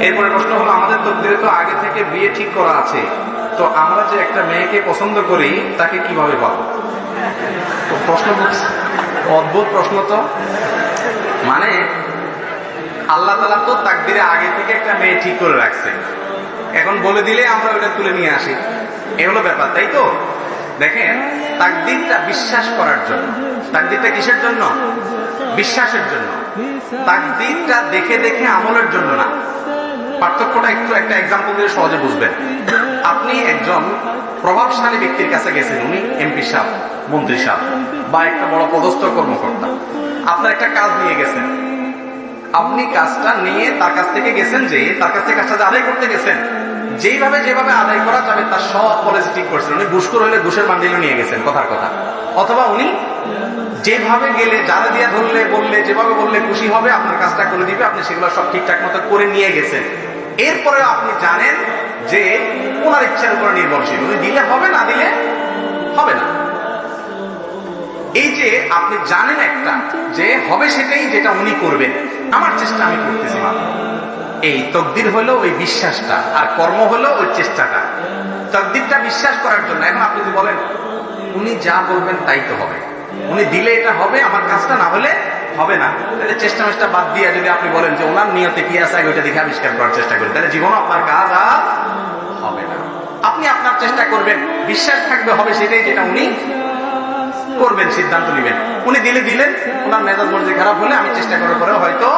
এরপরে প্রশ্ন হলো, আমাদের তকদিরে তো আগে থেকে বিয়ে ঠিক করা আছে। তো আমরা যে একটা মেয়েকে পছন্দ করি, তাকে কীভাবে পাবো? তো প্রশ্ন অদ্ভুত প্রশ্ন তো। মানে আল্লাহ তালা তো তাকদিরে আগে থেকে একটা মেয়ে ঠিক করে রাখছে। এখন বলে দিলে আমরা ওটা তুলে নিয়ে আসি। এ হলো ব্যাপার, তাই তো? দেখেন, তাকদিরটা বিশ্বাস করার জন্য। তাকদিরটা কিসের জন্য? বিশ্বাসের জন্য। তাকদিরটা দেখে দেখে আমলের জন্য না। পার্থক্যটা একটু একটা এক্সাম্পল দিয়ে সহজে বুঝবেন। আপনি একজন প্রভাবশালী ব্যক্তির কাছে গেছেন, উনি এমপি সাহেব, মন্ত্রী সাহেব, বা একটা বড় পদস্থ কর্মকর্তা। আপনার একটা কাজ নিয়ে গেছেন। আপনি কাজটা নিয়ে তার কাছ থেকে গেছেন যে, তার কাছ থেকে কাজটা আদায় করতে গেছেন। যেইভাবে যেভাবে আদায় করা যাবে, তার সব পলিসি ঠিক করছেন। উনি ঘুষখোর হলে ঘুষের বান্ডিলও নিয়ে গেছেন, কথার কথা। অথবা উনি যেভাবে গেলে যারা দিয়ে ধরলে, বললে, যেভাবে বললে খুশি হবে, আপনার কাজটা করে দিবে, আপনি সেগুলো সব ঠিকঠাক মতো করে নিয়ে গেছেন। এরপরে আপনি জানেন যে ওনার ইচ্ছার উপর নির্ভরশীল। উনি দিলে হবে, না দিলে হবে না। এই যে আপনি জানেন একটা যে হবে সেটাই যেটা উনি করবেন। আমার চেষ্টা আমি করতেছি মাত্র। এই তকদির হলো ওই বিশ্বাসটা, আর কর্ম হলো ওই চেষ্টাটা। তকদিরটা বিশ্বাস করার জন্য, এখন আপনি যদি বলেন, উনি যা বলবেন তাই তো হবে। উনি দিলে এটা হবে, আমার কাজটা না হলে হবে না। তাহলে চেষ্টা মেষ্টা বাদ দিয়ে যদি আপনি বলেন যে ওনার নিয়তে কি আছে আগে ওইটা দেখে আবিষ্কার করার চেষ্টা করেন তাহলে জীবন আপনার কাজ আর হবে না। আপনি আপনার চেষ্টা করবেন, বিশ্বাস থাকবে, হবে সেটাই যেটা উনি করবেন, সিদ্ধান্ত নেবেন। উনি দিলে দিলেন, ওনার মেজাজ মর্জি খারাপ হলে আমি চেষ্টা করার পরেও হয়তো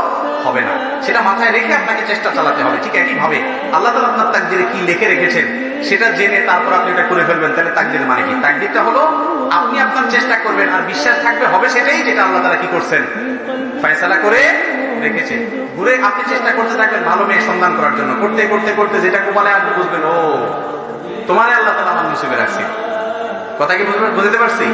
হবে না। সেটা মাথায় রেখে আপনাকে চেষ্টা চালাতে হবে, ঠিক একই ভাবে আল্লাহ তালা আপনার তাকদিরে কি লিখে রেখেছেন, সেটা জেনে তারপর আপনি এটা করে ফেলবেন, তাহলে তাকদির মানে কি? তাকদিরটা হলো আপনি আপনার চেষ্টা করবেন, আর বিশ্বাস থাকবে, হবে সেটাই যেটা আল্লাহ তালা কি করছেন। ফয়সালা করে রেখেছে। ঘুরে আপনি চেষ্টা করতে থাকবেন ভালো মেয়ে সন্ধান করার জন্য। করতে করতে করতে যেটা কোপালে আপনি বুঝবেন, ও, তোমার আল্লাহ তালা আমার নসিবে রাখছি। কথা কি বুঝবেন? বুঝতে পারছি?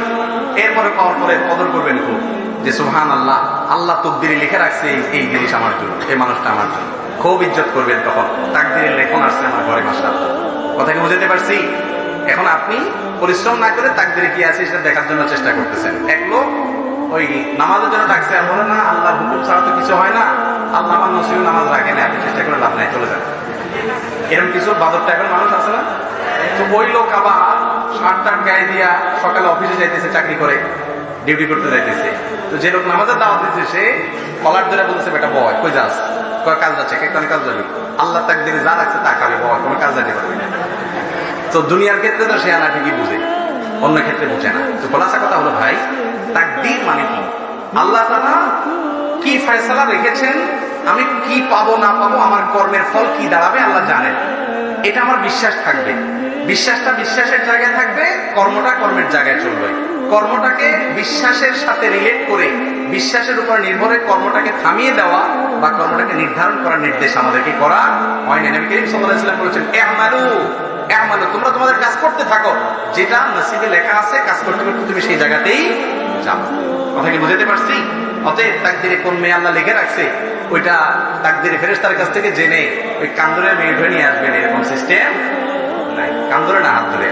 এরপরে পাওয়ার পরে কদর করবেন খুব, যে সুহান আল্লাহ আল্লাহ তকদিরে লিখে রাখছে এই- জিনিস আমার জন্য, এই মানুষটা আমার জন্য। খুব ইজ্জত করবেন তখন। তাকদিরের লেখন আসছে আমার ঘরে মাসা কথা কি বুঝতে পারছি? এখন আপনি পরিশ্রম না করে তাকদিরে কি আছে সেটা দেখার জন্য চেষ্টা করতেছেন। এক লোক ওই নামাজের জন্য ডাকছে আর বলে না, আল্লাহর হুকুম ছাড়া তো কিছু হয় না, আল্লাহ আমার নসিব নামাজ রাখে না, আপনি চেষ্টা করে লাভ নাই, চলে যান। এরকম কিছু বাদর টাইপের মানুষ আছে না? তো ওই লোক আবার শার্ট টার্ট গায়ে দিয়া সকালে অফিসে যাইতেছে, চাকরি করে, ডিউটি করতে যাইতেছে। তো যে লোক নামাজের দাওয়াত দিচ্ছে সে কলার ধরে বলতেছে, বেটা, বয়, কই যাস? কয়, কাজ যাচ্ছে কাজ যাবি? আল্লাহ তাক দিনে যা রাখছে তা খাবি, বয়, কোনো কাজ যাইতে পারবি না। তো দুনিয়ার ক্ষেত্রে তো সে আনা ঠিকই বুঝে। অন্য ক্ষেত্রে বুঝে না। তো খোলাসা কথা হলো, ভাই, তাকদির মানে কি? আল্লাহ কি ফয়সলা রেখেছেন? আমি কি পাবো, না পাবো, আমার কর্মের ফল কি দাঁড়াবে আল্লাহ জানেন এটা আমার বিশ্বাস থাকবে। বিশ্বাসটা বিশ্বাসের জায়গায় থাকবে, কর্মটা কর্মের জায়গায় চলবে। কর্মটাকে বিশ্বাসের সাথে রিলেট করে, বিশ্বাসের উপর নির্ভরে কর্মটাকে থামিয়ে দেওয়া বা কর্মটাকে নির্ধারণ করার নির্দেশ আমাদেরকে করা হয় তোমাদের কাজ করতে লেখা আছে, কাজ পারছি? অতএব কোন মেয়ে আল্লাহ রাখছে, ওইটা কাছ থেকে জেনে ওই কান্দরে মেয়ে ধরে নিয়ে আসবেন এরকম সিস্টেম কান্দরে না, হাত ধরে